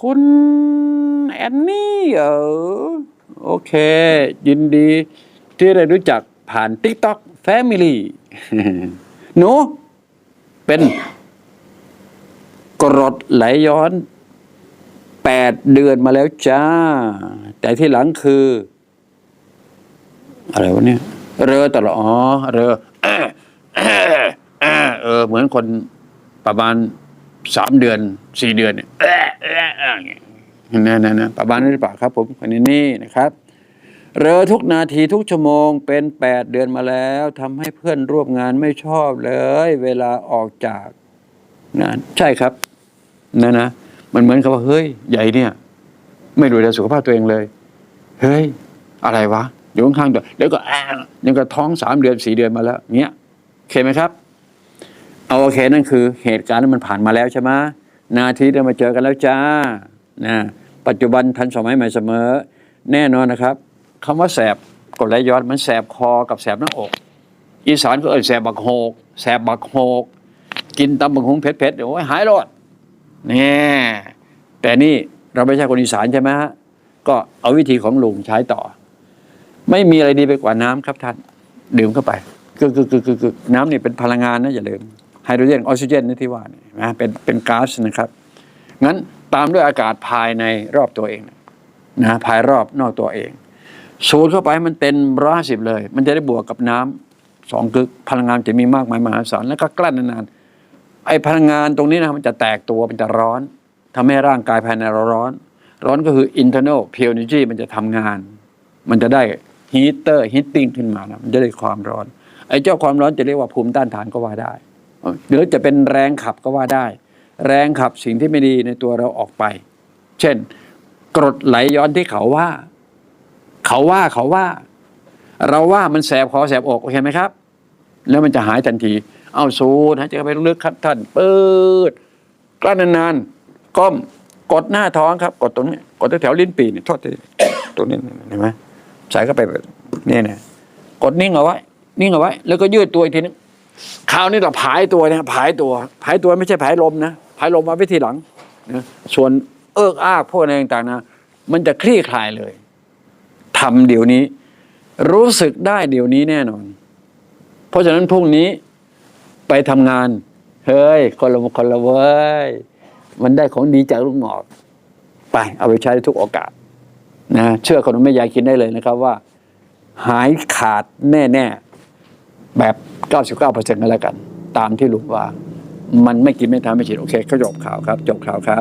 คุณแอนนี่เออโอเค ยินดี ที่ได้รู้จักผ่าน TikTok Family หนู เป็น กรดไหลย้อนแปดเดือนมาแล้วจ้า แต่ที่หลังคือ อะไรวะเนี่ย เรอตลอดอ๋อ เรอเออ เหมือนคนประมาณ สามเดือนสี่เดือนเนี่ยนั่นนั่นประมาณนั้นหรือเปล่าครับ ผมคนนี้นี่นะครับ เรอทุกนาทีทุกชั่วโมงเป็นแปดเดือนมาแล้วทำให้เพื่อนร่วมงานไม่ชอบเลย เวลาออกจากงานใช่ครับนะนะมันเหมือนกับว่าเฮ้ยใหญ่เนี่ย ไม่ดูแลสุขภาพตัวเองเลย เฮ้ย อะไรวะอยู่ข้างๆตัวเดี๋ยวก็อ้างยังก็ท้องสามเดือนสี่เดือนมาแล้วเงี้ยโอเคไหมครับ เอาโอเคนั่นคือเหตุการณ์นั้นมันผ่านมาแล้วใช่ไหมนาทีเดินมาเจอกันแล้วจ้านะปัจจุบันทันสมัยใหม่เสมอ แน่นอนนะครับคำว่าแสบกดไหลย้อนมันแสบคอกับแสบหน้าอก อีสานก็เอ่ยแสบบักโหกแสบบักโหกกินตำบักหงเผ็ดๆเดี๋ยวโอ้ยหายรอดเนี่ยแต่นี่เราไม่ใช่คนอีสานใช่ไหมฮะก็เอาวิธีของลุงใช้ต่อ ไม่มีอะไรดีไปกว่าน้ำครับท่าน ดื่มเข้าไปคือคือคือคือคือน้ำนี่เป็นพลังงานนะอย่าลืม ไฮโดรเจนออกซิเจนนะที่ว่านี่นะเป็นเป็นก๊าซนะครับ งั้นตามด้วยอากาศภายในรอบตัวเองนะภายรอบนอกตัวเองสูดเข้าไปมันเต็มร้อยสิบเลย มันจะได้บวกกับน้ำสองกึกพลังงานจะมีมากมายมหาศาลแล้วก็กลั้นนานๆไอ้พลังงานตรงนี้นะมันจะแตกตัวมันจะร้อนทำให้ร่างกายภายในเราร้อน ร้อนก็คือ internal pure energy มันจะทำงาน มันจะได้ heater heating ขึ้นมานะมันจะได้ความร้อนไอ้เจ้าความร้อนจะเรียกว่าภูมิต้านทานก็ว่าได้ หรือจะเป็นแรงขับก็ว่าได้ แรงขับสิ่งที่ไม่ดีในตัวเราออกไป เช่น กรดไหลย้อนที่เขาว่า เขาว่าเขาว่า เราว่ามันแสบคอแสบอกโอเคไหมครับ แล้วมันจะหายทันที เอาสูดหายใจเข้าไปลึกครับท่านเปิดกลั้นนานๆก้มกดหน้าท้องครับ กดตรงนี้กดแถวลิ้นปีเนี่ยโทษทีตรงนี้เห็นไหมใส่เข้าไปแบบนี่เนี่ยกดนิ่งเอาไว้ นิ่งเอาไว้ แล้วก็ยืดตัวอีกทีนึง คราวนี้เราผายตัวเนี่ยผายตัว ผายตัวไม่ใช่ผายลมนะผายลมมาไว้ทีหลังนะส่วนเอิกอ้ากพวกอะไรต่างๆนะมันจะคลี่คลายเลยทำเดี๋ยวนี้ รู้สึกได้เดี๋ยวนี้แน่นอน เพราะฉะนั้นพรุ่งนี้ไปทำงาน เฮ้ย คนละคนละเว้ย มันได้ของดีจากลูกหงอก ไป เอาไปใช้ทุกโอกาสนะเชื่อคนไม่ยายกินได้เลยนะครับว่า หายขาดแน่ ๆ แบบ 99%กันแล้วกัน ตามที่ลุงว่า มันไม่กินไม่ทำไม่ฉีดโอเคก็จบข่าวครับจบข่าวครับ